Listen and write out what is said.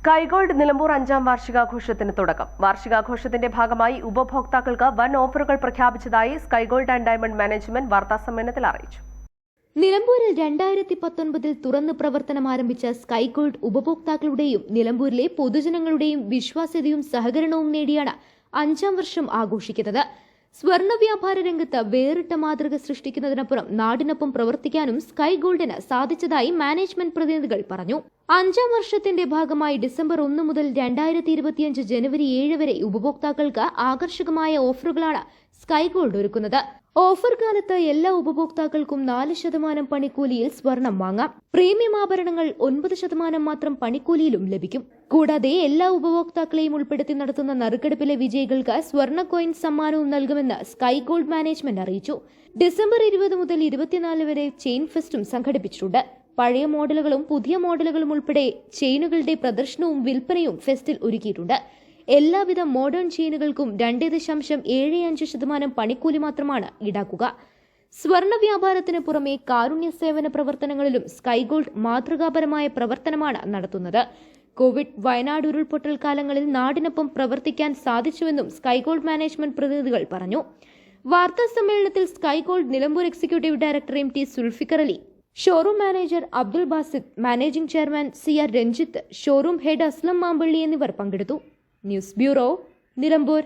സ്കൈഗോൾഡ് നിലമ്പൂർ അഞ്ചാം വാർഷികാഘോഷത്തിന് തുടക്കം. വാർഷികാഘോഷത്തിന്റെ ഭാഗമായി ഉപഭോക്താക്കൾക്ക് വൻ ഓഫറുകൾ പ്രഖ്യാപിച്ചതായി സ്കൈഗോൾഡ് ആൻഡ് ഡയമണ്ട് മാനേജ്മെന്റ് വാർത്താസമ്മേളനത്തിൽ അറിയിച്ചു. നിലമ്പൂരിൽ രണ്ടായിരത്തി പത്തൊൻപതിൽ തുറന്ന് പ്രവർത്തനം ആരംഭിച്ച സ്കൈഗോൾഡ് ഉപഭോക്താക്കളുടെയും നിലമ്പൂരിലെ പൊതുജനങ്ങളുടെയും വിശ്വാസ്യതയും സഹകരണവും നേടിയാണ് അഞ്ചാം വർഷം ആഘോഷിക്കുന്നത്. സ്വർണ വ്യാപാര രംഗത്ത് വേറിട്ട മാതൃക സൃഷ്ടിക്കുന്നതിനപ്പുറം നാടിനൊപ്പം പ്രവർത്തിക്കാനും സ്കൈ ഗോൾഡിന് സാധിച്ചതായി മാനേജ്മെന്റ് പ്രതിനിധികൾ പറഞ്ഞു. അഞ്ചാം വർഷത്തിന്റെ ഭാഗമായി ഡിസംബർ ഒന്ന് മുതൽ രണ്ടായിരത്തി ഇരുപത്തിയഞ്ച് ജനുവരി ഏഴ് വരെ ഉപഭോക്താക്കൾക്ക് ആകർഷകമായ ഓഫറുകളാണ് സ്കൈ ഗോൾഡ് ഒരുക്കുന്നത്. ഓഫർ കാലത്ത് എല്ലാ ഉപഭോക്താക്കൾക്കും നാല് ശതമാനം പണിക്കൂലിയിൽ സ്വർണം വാങ്ങാം. പ്രീമിയം ആഭരണങ്ങൾ ഒൻപത് ശതമാനം മാത്രം പണിക്കൂലിയിലും ലഭിക്കും. കൂടാതെ എല്ലാ ഉപഭോക്താക്കളെയും ഉൾപ്പെടുത്തി നടത്തുന്ന നറുക്കെടുപ്പിലെ വിജയികൾക്ക് സ്വർണ കോയിൻ സമ്മാനവും നൽകുമെന്ന് സ്കൈ ഗോൾഡ് മാനേജ്മെന്റ് അറിയിച്ചു. ഡിസംബർ ഇരുപത് മുതൽ ഇരുപത്തിനാല് വരെ ചെയിൻ ഫെസ്റ്റും സംഘടിപ്പിച്ചിട്ടുണ്ട്. പഴയ മോഡലുകളും പുതിയ മോഡലുകളും ഉൾപ്പെടെ ചെയിനുകളുടെ പ്രദർശനവും വിൽപ്പനയും ഫെസ്റ്റിൽ ഒരുക്കിയിട്ടുണ്ട്. എല്ലാവിധ മോഡേൺ ചെയിനുകൾക്കും രണ്ട് ദശാംശം ഏഴ് അഞ്ച് ശതമാനം പണിക്കൂലി മാത്രമാണ് ഈടാക്കുക. സ്വർണ വ്യാപാരത്തിന് പുറമെ കാരുണ്യ സേവന പ്രവർത്തനങ്ങളിലും സ്കൈഗോൾഡ് മാതൃകാപരമായ പ്രവർത്തനമാണ് നടത്തുന്നത്. കോവിഡ് വയനാട് ഉരുൾപൊട്ടൽ കാലങ്ങളിൽ നാടിനൊപ്പം പ്രവർത്തിക്കാൻ സാധിച്ചുവെന്നും സ്കൈഗോൾഡ് മാനേജ്മെന്റ് പ്രതിനിധികൾ പറഞ്ഞു. വാർത്താ സമ്മേളനത്തിൽ Skygold Nilambur executive director M T Sulfikar Ali showroom manager Abdul Basid managing chairman C R Ranjith showroom head Aslam Mampally എന്നിവർ പങ്കെടുത്തു. News bureau Nilambur.